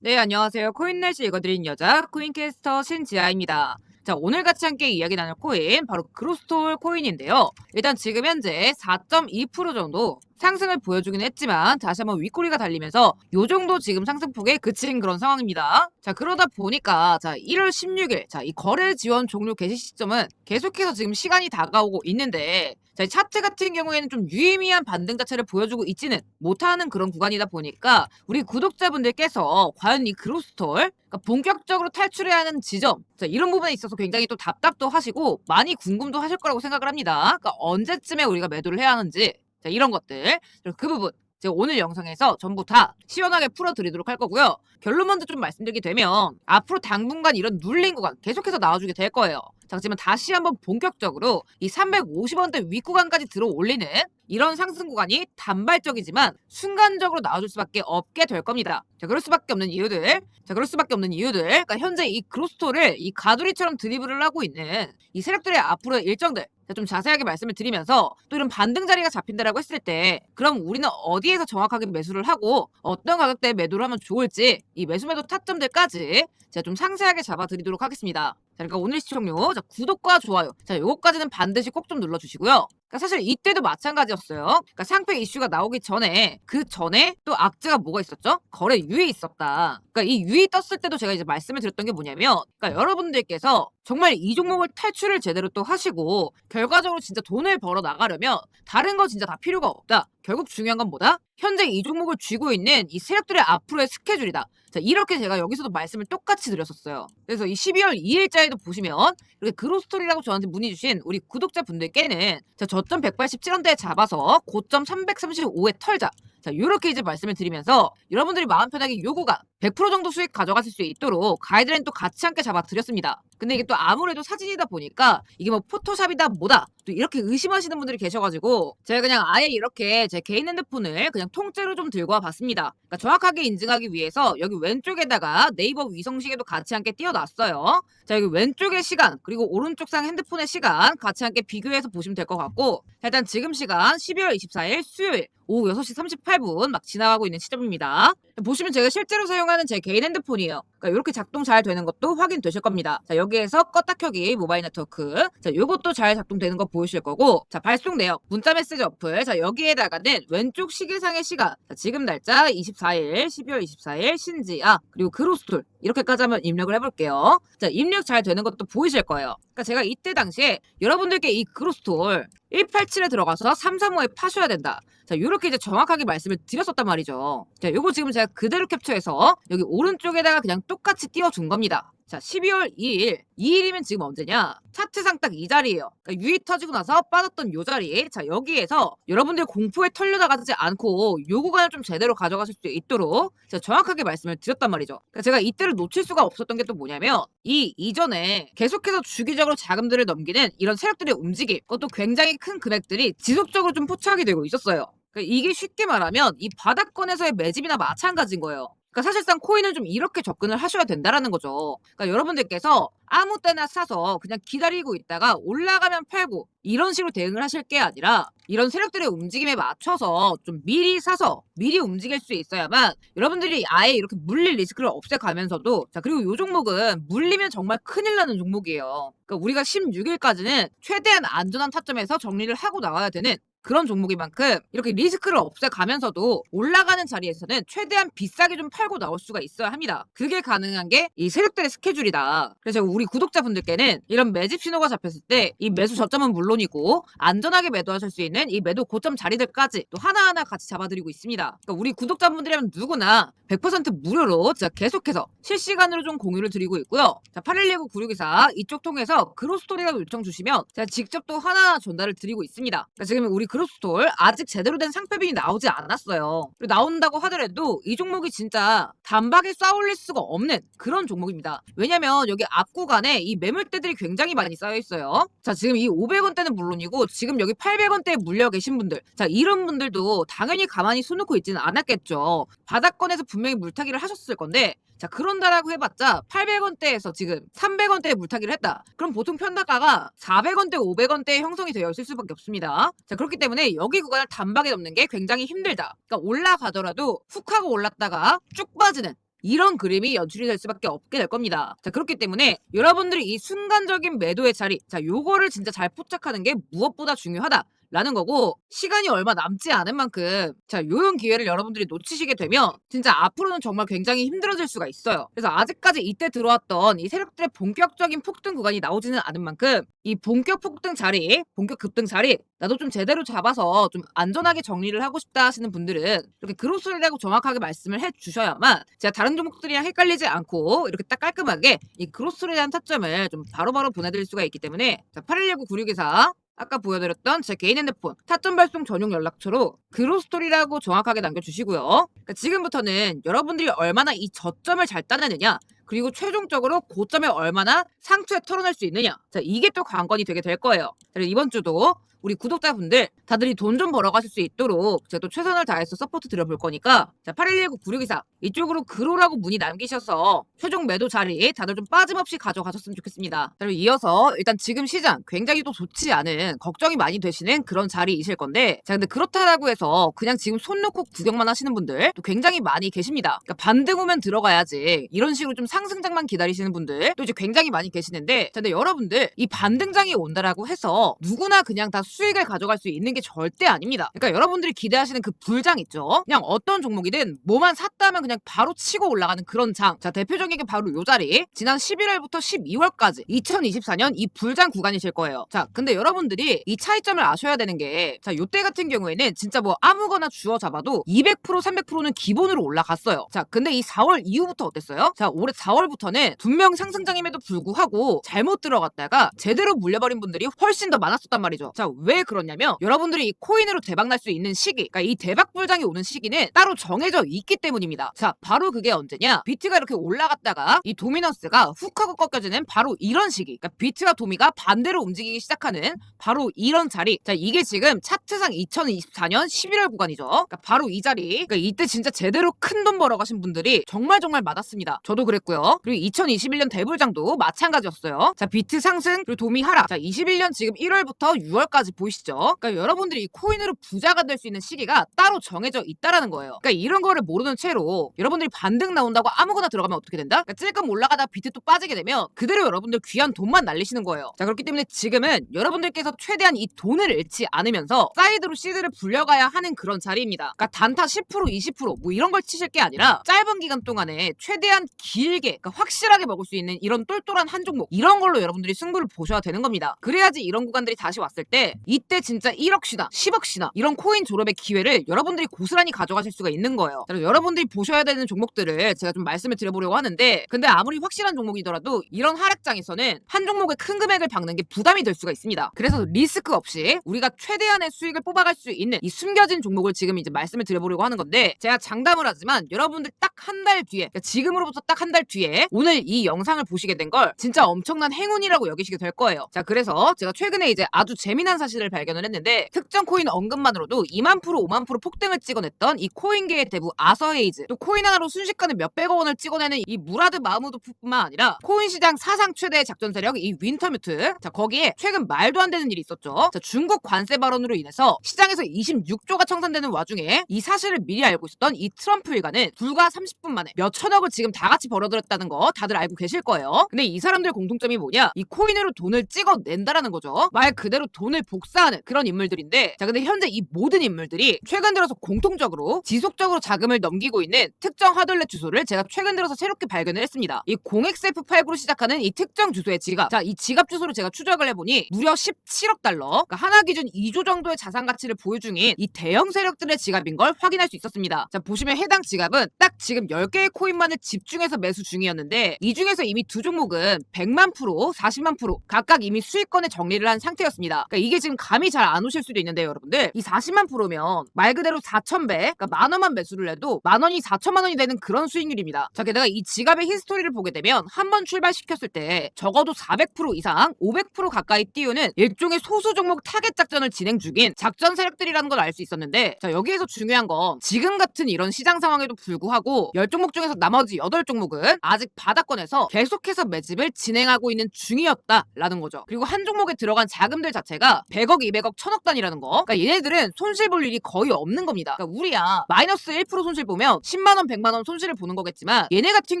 네, 안녕하세요. 코인넷이 읽어드린 여자 코인캐스터 신지아입니다. 자, 오늘 같이 함께 이야기 나눌 코인 바로 그로스톨 코인인데요. 일단 지금 현재 4.2% 정도 상승을 보여주긴 했지만 다시 한번 윗꼬리가 달리면서 요 정도 지금 상승폭에 그친 그런 상황입니다. 자, 그러다 보니까 자, 1월 16일 자, 이 거래 지원 종료 개시 시점은 계속해서 지금 시간이 다가오고 있는데 자, 이 차트 같은 경우에는 좀 유의미한 반등 자체를 보여주고 있지는 못하는 그런 구간이다 보니까 우리 구독자분들께서 과연 이 그로스톨 그러니까 본격적으로 탈출해야 하는 지점 자, 이런 부분에 있어서 굉장히 또 답답도 하시고 많이 궁금도 하실 거라고 생각을 합니다. 그러니까 언제쯤에 우리가 매도를 해야 하는지 자, 이런 것들 그 부분 제가 오늘 영상에서 전부 다 시원하게 풀어드리도록 할 거고요. 결론 먼저 좀 말씀드리게 되면 앞으로 당분간 이런 눌린 구간 계속해서 나와주게 될 거예요. 자, 그렇지만 다시 한번 본격적으로 이 350원대 윗구간까지 들어 올리는 이런 상승 구간이 단발적이지만 순간적으로 나와줄 수밖에 없게 될 겁니다. 자, 그럴 수밖에 없는 이유들. 자, 그럴 수밖에 없는 이유들. 그러니까 현재 이 그로스토를 이 가두리처럼 드리블을 하고 있는 이 세력들의 앞으로의 일정들. 자, 좀 자세하게 말씀을 드리면서 또 이런 반등 자리가 잡힌다라고 했을 때 그럼 우리는 어디에서 정확하게 매수를 하고 어떤 가격대에 매도를 하면 좋을지 이 매수 매도 타점들까지 제가 좀 상세하게 잡아드리도록 하겠습니다. 자, 그러니까 오늘 시청료 자, 구독과 좋아요. 자, 요거까지는 반드시 꼭 좀 눌러주시고요. 그러니까 사실 이때도 마찬가지였어요. 그러니까 상패 이슈가 나오기 전에 그 전에 또 악재가 뭐가 있었죠? 거래 유예 있었다. 그러니까 이 유예 떴을 때도 제가 이제 말씀을 드렸던 게 뭐냐면, 그러니까 여러분들께서 정말 이 종목을 탈출을 제대로 또 하시고 결과적으로 진짜 돈을 벌어 나가려면 다른 거 진짜 다 필요가 없다. 결국 중요한 건 뭐다? 현재 이 종목을 쥐고 있는 이 세력들의 앞으로의 스케줄이다. 자, 이렇게 제가 여기서도 말씀을 똑같이 드렸었어요. 그래서 이 12월 2일자에도 보시면 이렇게 그로스토리라고 저한테 문의 주신 우리 구독자 분들께는 자, 저점 187원대에 잡아서 고점 335에 털자. 자, 요렇게 이제 말씀을 드리면서 여러분들이 마음 편하게 요구가 100% 정도 수익 가져가실 수 있도록 가이드라인 또 같이 함께 잡아드렸습니다. 근데 이게 또 아무래도 사진이다 보니까 이게 뭐 포토샵이다 뭐다 또 이렇게 의심하시는 분들이 계셔가지고 제가 그냥 아예 이렇게 제 개인 핸드폰을 그냥 통째로 좀 들고 와봤습니다. 그러니까 정확하게 인증하기 위해서 여기 왼쪽에다가 네이버 위성시계도 같이 함께 띄워놨어요. 자 여기 왼쪽의 시간 그리고 오른쪽 상 핸드폰의 시간 같이 함께 비교해서 보시면 될 것 같고 자, 일단 지금 시간 12월 24일 수요일 오후 6시 38분 막 지나가고 있는 시점입니다. 보시면 제가 실제로 사용 하는 제 개인 핸드폰이에요. 그러니까 이렇게 작동 잘 되는 것도 확인되실 겁니다. 자, 여기에서 껐다 켜기 모바일 네트워크. 자, 요것도 잘 작동되는 거 보이실 거고. 자, 발송 내역, 문자 메시지 어플. 자, 여기에다가는 왼쪽 시계상의 시간. 자, 지금 날짜 24일, 12월 24일 신지아. 그리고 그로스툴. 이렇게까지 한번 입력을 해볼게요. 자, 입력 잘 되는 것도 보이실 거예요. 그러니까 제가 이때 당시에 여러분들께 이 그로스톨 187에 들어가서 335에 파셔야 된다. 자, 요렇게 이제 정확하게 말씀을 드렸었단 말이죠. 자, 요거 지금 제가 그대로 캡처해서 여기 오른쪽에다가 그냥 똑같이 띄워준 겁니다. 자, 12월 2일. 2일이면 지금 언제냐? 차트상 딱 이 자리예요. 그러니까 유입 터지고 나서 빠졌던 요 자리. 자, 여기에서 여러분들 공포에 털려나가지 않고 요 구간을 좀 제대로 가져가실 수 있도록 제가 정확하게 말씀을 드렸단 말이죠. 그러니까 제가 이때를 놓칠 수가 없었던 게 또 뭐냐면 이 이전에 계속해서 주기적으로 자금들을 넘기는 이런 세력들의 움직임, 그것도 굉장히 큰 금액들이 지속적으로 좀 포착이 되고 있었어요. 그러니까 이게 쉽게 말하면 이 바닥권에서의 매집이나 마찬가지인 거예요. 그러니까 사실상 코인은 좀 이렇게 접근을 하셔야 된다라는 거죠. 그러니까 여러분들께서 아무 때나 사서 그냥 기다리고 있다가 올라가면 팔고 이런 식으로 대응을 하실 게 아니라 이런 세력들의 움직임에 맞춰서 좀 미리 사서 미리 움직일 수 있어야만 여러분들이 아예 이렇게 물릴 리스크를 없애가면서도 자 그리고 이 종목은 물리면 정말 큰일 나는 종목이에요. 그러니까 우리가 16일까지는 최대한 안전한 타점에서 정리를 하고 나와야 되는 그런 종목인 만큼 이렇게 리스크를 없애가면서도 올라가는 자리에서는 최대한 비싸게 좀 팔고 나올 수가 있어야 합니다. 그게 가능한 게 이 세력들의 스케줄이다. 그래서 우리 구독자분들께는 이런 매집 신호가 잡혔을 때 이 매수 저점은 물론이고 안전하게 매도하실 수 있는 이 매도 고점 자리들까지 또 하나하나 같이 잡아드리고 있습니다. 그러니까 우리 구독자분들이라면 누구나 100% 무료로 제가 계속해서 실시간으로 좀 공유를 드리고 있고요. 자, 8119-9624 이쪽 통해서 그로스토리라고 요청 주시면 제가 직접 또 하나하나 전달을 드리고 있습니다. 그러니까 지금 우리 그로스톨 아직 제대로 된 상패빈이 나오지 않았어요. 그리고 나온다고 하더라도 이 종목이 진짜 단박에 쌓아올릴 수가 없는 그런 종목입니다. 왜냐면 여기 앞 구간에 이 매물대들이 굉장히 많이 쌓여 있어요. 자, 지금 이 500원대는 물론이고 지금 여기 800원대에 물려 계신 분들. 자, 이런 분들도 당연히 가만히 손 놓고 있지는 않았겠죠. 바닥권에서 분명히 물타기를 하셨을 건데 자 그런다라고 해봤자 800원대에서 지금 300원대에 물타기를 했다. 그럼 보통 편다가가 400원대, 500원대에 형성이 되어 있을 수밖에 없습니다. 자 그렇기 때문에 여기 구간을 단박에 넘는 게 굉장히 힘들다. 그러니까 올라가더라도 훅 하고 올랐다가 쭉 빠지는 이런 그림이 연출이 될 수밖에 없게 될 겁니다. 자, 그렇기 때문에 여러분들이 이 순간적인 매도의 자리, 자, 요거를 진짜 잘 포착하는 게 무엇보다 중요하다. 라는 거고 시간이 얼마 남지 않은 만큼 자 요런 기회를 여러분들이 놓치시게 되면 진짜 앞으로는 정말 굉장히 힘들어질 수가 있어요. 그래서 아직까지 이때 들어왔던 이 세력들의 본격적인 폭등 구간이 나오지는 않은 만큼 이 본격 폭등 자리, 본격 급등 자리 나도 좀 제대로 잡아서 좀 안전하게 정리를 하고 싶다 하시는 분들은 이렇게 그로스리라고 정확하게 말씀을 해 주셔야만 제가 다른 종목들이랑 헷갈리지 않고 이렇게 딱 깔끔하게 이 그로스리에 대한 타점을 좀 바로 바로 보내드릴 수가 있기 때문에 자 8119 9624 아까 보여드렸던 제 개인 핸드폰 타점 발송 전용 연락처로 그로스토리라고 정확하게 남겨주시고요. 그러니까 지금부터는 여러분들이 얼마나 이 저점을 잘 따내느냐 그리고 최종적으로 고점에 얼마나 상투에 털어낼 수 있느냐 자 이게 또 관건이 되게 될 거예요. 그래서 이번 주도 우리 구독자분들 다들 이 돈 좀 벌어가실 수 있도록 제가 또 최선을 다해서 서포트 드려볼 거니까 자 8119 9624 이쪽으로 그로라고 문의 남기셔서 최종 매도 자리 다들 좀 빠짐없이 가져가셨으면 좋겠습니다. 자, 그리고 이어서 일단 지금 시장 굉장히 또 좋지 않은 걱정이 많이 되시는 그런 자리이실 건데 자 근데 그렇다라고 해서 그냥 지금 손 놓고 구경만 하시는 분들 또 굉장히 많이 계십니다. 그러니까 반등 오면 들어가야지 이런 식으로 좀 상승장만 기다리시는 분들 또 이제 굉장히 많이 계시는데 자 근데 여러분들 이 반등장이 온다라고 해서 누구나 그냥 다 수익을 가져갈 수 있는 게 절대 아닙니다. 그러니까 여러분들이 기대하시는 그 불장 있죠. 그냥 어떤 종목이든 뭐만 샀다면 그냥 바로 치고 올라가는 그런 장. 자 대표적인 게 바로 요 자리. 지난 11월부터 12월까지 2024년 이 불장 구간이 실 거예요. 자 근데 여러분들이 이 차이점을 아셔야 되는 게 자 요때 같은 경우에는 진짜 뭐 아무거나 주워 잡아도 200% 300%는 기본으로 올라갔어요. 자 근데 이 4월 이후부터 어땠어요? 자 올해 4월부터는 분명 상승장임에도 불구하고 잘못 들어갔다가 제대로 물려버린 분들이 훨씬 더 많았었단 말이죠. 자왜 그러냐면 여러분들이 이 코인으로 대박 날 수 있는 시기, 그러니까 이 대박 불장이 오는 시기는 따로 정해져 있기 때문입니다. 자, 바로 그게 언제냐? 비트가 이렇게 올라갔다가 이 도미넌스가 훅 하고 꺾여지는 바로 이런 시기. 그러니까 비트와 도미가 반대로 움직이기 시작하는 바로 이런 자리. 자, 이게 지금 차트상 2024년 11월 구간이죠. 그러니까 바로 이 자리. 그러니까 이때 진짜 제대로 큰 돈 벌어가신 분들이 정말 정말 많았습니다. 저도 그랬고요. 그리고 2021년 대불장도 마찬가지였어요. 자, 비트 상승 그리고 도미 하락. 자, 21년 지금 1월부터 6월까지 보이시죠? 그러니까 여러분들이 이 코인으로 부자가 될 수 있는 시기가 따로 정해져 있다라는 거예요. 그러니까 이런 거를 모르는 채로 여러분들이 반등 나온다고 아무거나 들어가면 어떻게 된다? 그러니까 찔끔 올라가다 비트 또 빠지게 되면 그대로 여러분들 귀한 돈만 날리시는 거예요. 자 그렇기 때문에 지금은 여러분들께서 최대한 이 돈을 잃지 않으면서 사이드로 시드를 불려가야 하는 그런 자리입니다. 그러니까 단타 10% 20%뭐 이런 걸 치실 게 아니라 짧은 기간 동안에 최대한 길게 그러니까 확실하게 먹을 수 있는 이런 똘똘한 한 종목 이런 걸로 여러분들이 승부를 보셔야 되는 겁니다. 그래야지 이런 구간들이 다시 왔을 때 이때 진짜 1억시나 10억시나 이런 코인 졸업의 기회를 여러분들이 고스란히 가져가실 수가 있는 거예요. 그래서 여러분들이 보셔야 되는 종목들을 제가 좀 말씀을 드려보려고 하는데 근데 아무리 확실한 종목이더라도 이런 하락장에서는 한 종목의 큰 금액을 박는 게 부담이 될 수가 있습니다. 그래서 리스크 없이 우리가 최대한의 수익을 뽑아갈 수 있는 이 숨겨진 종목을 지금 이제 말씀을 드려보려고 하는 건데 제가 장담을 하지만 여러분들 딱 한 달 뒤에 그러니까 지금으로부터 딱 한 달 뒤에 오늘 이 영상을 보시게 된 걸 진짜 엄청난 행운이라고 여기시게 될 거예요. 자 그래서 제가 최근에 이제 아주 재미난 사실 을 발견을 했는데 특정 코인 언급만으로도 2만 프로 5만 프로 폭등을 찍어냈던 이 코인계의 대부 아서에이즈 또 코인 하나로 순식간에 몇백억 원을 찍어내는 이 무라드 마무드뿐만 아니라 코인 시장 사상 최대의 작전 세력 이 윈터뮤트 자 거기에 최근 말도 안 되는 일이 있었죠. 자 중국 관세 발언으로 인해서 시장에서 26조가 청산되는 와중에 이 사실을 미리 알고 있었던 이 트럼프 일가는 불과 30분 만에 몇 천억을 지금 다 같이 벌어들였다는 거 다들 알고 계실 거예요. 근데 이 사람들 공통점이 뭐냐? 이 코인으로 돈을 찍어낸다라는 거죠. 말 그대로 돈을 복사하는 그런 인물들인데 자 근데 현재 이 모든 인물들이 최근 들어서 공통적으로 지속적으로 자금을 넘기고 있는 특정 하돌렛 주소를 제가 최근 들어서 새롭게 발견을 했습니다. 이 0xF89로 시작하는 이 특정 주소의 지갑 자 이 지갑 주소를 제가 추적을 해보니 무려 17억 달러 그러니까 하나 기준 2조 정도의 자산 가치를 보유 중인 이 대형 세력들의 지갑인 걸 확인할 수 있었습니다. 자 보시면 해당 지갑은 딱 지금 10개의 코인만을 집중해서 매수 중이었는데 이 중에서 이미 두 종목은 100만 프로, 40만 프로 각각 이미 수익권에 정리를 한 상태였습니다. 그러니까 이게 지금 감이 잘 안 오실 수도 있는데 여러분들 이 40만 프로면 말 그대로 4,000배 그러니까 만 원만 매수를 해도 만 원이 4천만 원이 되는 그런 수익률입니다. 자 게다가 이 지갑의 히스토리를 보게 되면 한 번 출발시켰을 때 적어도 400% 이상, 500% 가까이 띄우는 일종의 소수 종목 타겟 작전을 진행 중인 작전 세력들이라는 걸 알 수 있었는데 자 여기에서 중요한 건 지금 같은 이런 시장 상황에도 불구하고 10종목 중에서 나머지 8종목은 아직 바닥권에서 계속해서 매집을 진행하고 있는 중이었다라는 거죠. 그리고 한 종목에 들어간 자금들 자체가 100억, 200억, 1000억 단위라는 거. 그러니까 얘네들은 손실 볼 일이 거의 없는 겁니다. 그러니까 우리야 마이너스 1% 손실 보면 10만 원, 100만 원 손실을 보는 거겠지만 얘네 같은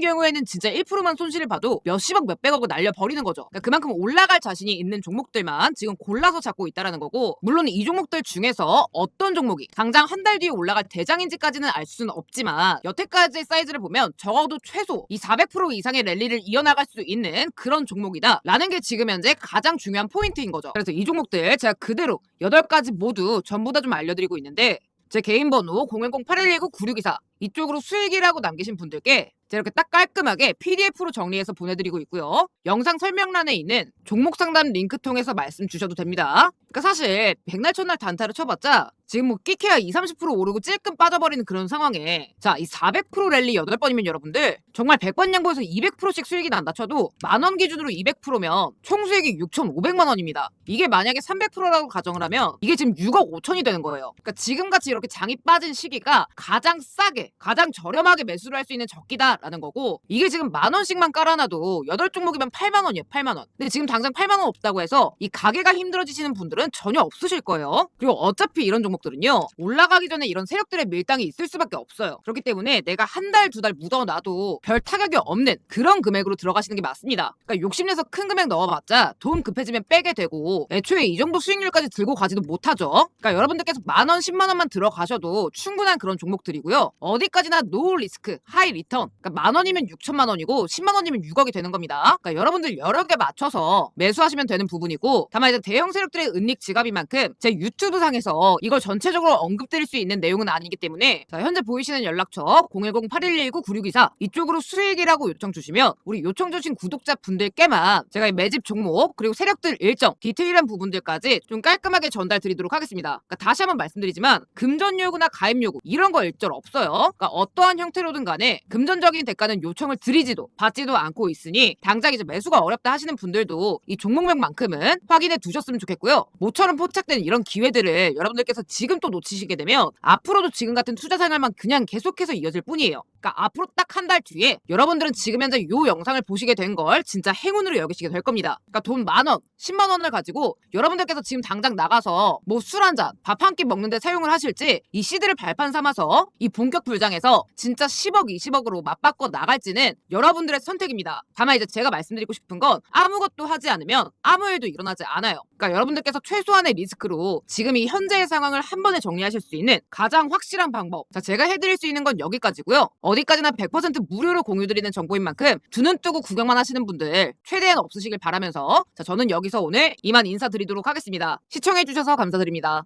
경우에는 진짜 1%만 손실을 봐도 몇십억, 몇백억을 날려 버리는 거죠. 그러니까 그만큼 올라갈 자신이 있는 종목들만 지금 골라서 잡고 있다라는 거고 물론 이 종목들 중에서 어떤 종목이 당장 한 달 뒤에 올라갈 대장인지까지는 알 수는 없지만 여태까지의 사이즈를 보면 적어도 최소 이 400% 이상의 랠리를 이어나갈 수 있는 그런 종목이다라는 게 지금 현재 가장 중요한 포인트인 거죠. 그래서 이 종목들 제가 그대로 8가지 모두 전부 다 좀 알려드리고 있는데 제 개인 번호 010-8119-9624 이쪽으로 수익이라고 남기신 분들께 이렇게 딱 깔끔하게 PDF로 정리해서 보내드리고 있고요. 영상 설명란에 있는 종목 상담 링크 통해서 말씀 주셔도 됩니다. 그러니까 사실 백날 첫날 단타를 쳐봤자 지금 뭐 끼케야 2, 30% 오르고 찔끔 빠져버리는 그런 상황에 자 이 400% 랠리 8번이면 여러분들 정말 100번 양보해서 200%씩 수익이 난다 쳐도 만원 기준으로 200%면 총 수익이 6,500만 원입니다. 이게 만약에 300%라고 가정을 하면 이게 지금 6억 5천이 되는 거예요. 그러니까 지금같이 이렇게 장이 빠진 시기가 가장 싸게 가장 저렴하게 매수를 할 수 있는 적기다라는 거고 이게 지금 만 원씩만 깔아놔도 8종목이면 8만 원이에요 8만 원. 근데 지금 당장 8만 원 없다고 해서 이 가게가 힘들어지시는 분들은 전혀 없으실 거예요. 그리고 어차피 이런 종목들은요 올라가기 전에 이런 세력들의 밀당이 있을 수밖에 없어요. 그렇기 때문에 내가 한 달 두달 묻어놔도 별 타격이 없는 그런 금액으로 들어가시는 게 맞습니다. 그러니까 욕심내서 큰 금액 넣어봤자 돈 급해지면 빼게 되고 애초에 이 정도 수익률까지 들고 가지도 못하죠. 그러니까 여러분들께서 만 원, 10만 원만 들어가셔도 충분한 그런 종목들이고요 어디까지나 노 리스크, 하이 리턴. 그러니까 만 원이면 6천만 원이고 10만 원이면 6억이 되는 겁니다. 그러니까 여러분들 여러 개 맞춰서 매수하시면 되는 부분이고 다만 이제 대형 세력들의 은닉 지갑인 만큼 제 유튜브 상에서 이걸 전체적으로 언급드릴 수 있는 내용은 아니기 때문에 자, 현재 보이시는 연락처 010-8119-9624 이쪽으로 수익이라고 요청 주시면 우리 요청 주신 구독자 분들께만 제가 이 매집 종목 그리고 세력들 일정 디테일한 부분들까지 좀 깔끔하게 전달 드리도록 하겠습니다. 그러니까 다시 한번 말씀드리지만 금전 요구나 가입 요구 이런 거 일절 없어요. 그러니까 어떠한 형태로든 간에 금전적인 대가는 요청을 드리지도 받지도 않고 있으니 당장 이제 매수가 어렵다 하시는 분들도 이 종목명만큼은 확인해 두셨으면 좋겠고요. 모처럼 포착된 이런 기회들을 여러분들께서 지금 또 놓치시게 되면 앞으로도 지금 같은 투자 생활만 그냥 계속해서 이어질 뿐이에요. 그러니까 앞으로 딱 한 달 뒤에 여러분들은 지금 현재 요 영상을 보시게 된 걸 진짜 행운으로 여기시게 될 겁니다. 그러니까 돈 만 원, 10만 원을 가지고 여러분들께서 지금 당장 나가서 뭐 술 한 잔, 밥 한 끼 먹는데 사용을 하실지 이 시드를 발판 삼아서 이 본격 불장에서 진짜 10억, 20억으로 맞바꿔 나갈지는 여러분들의 선택입니다. 다만 이제 제가 말씀드리고 싶은 건 아무것도 하지 않으면 아무 일도 일어나지 않아요. 그러니까 여러분들께서 최소한의 리스크로 지금 이 현재의 상황을 한 번에 정리하실 수 있는 가장 확실한 방법. 자, 제가 해드릴 수 있는 건 여기까지고요. 어디까지나 100% 무료로 공유드리는 정보인 만큼 두 눈 뜨고 구경만 하시는 분들 최대한 없으시길 바라면서 자, 저는 여기서 오늘 이만 인사드리도록 하겠습니다. 시청해주셔서 감사드립니다.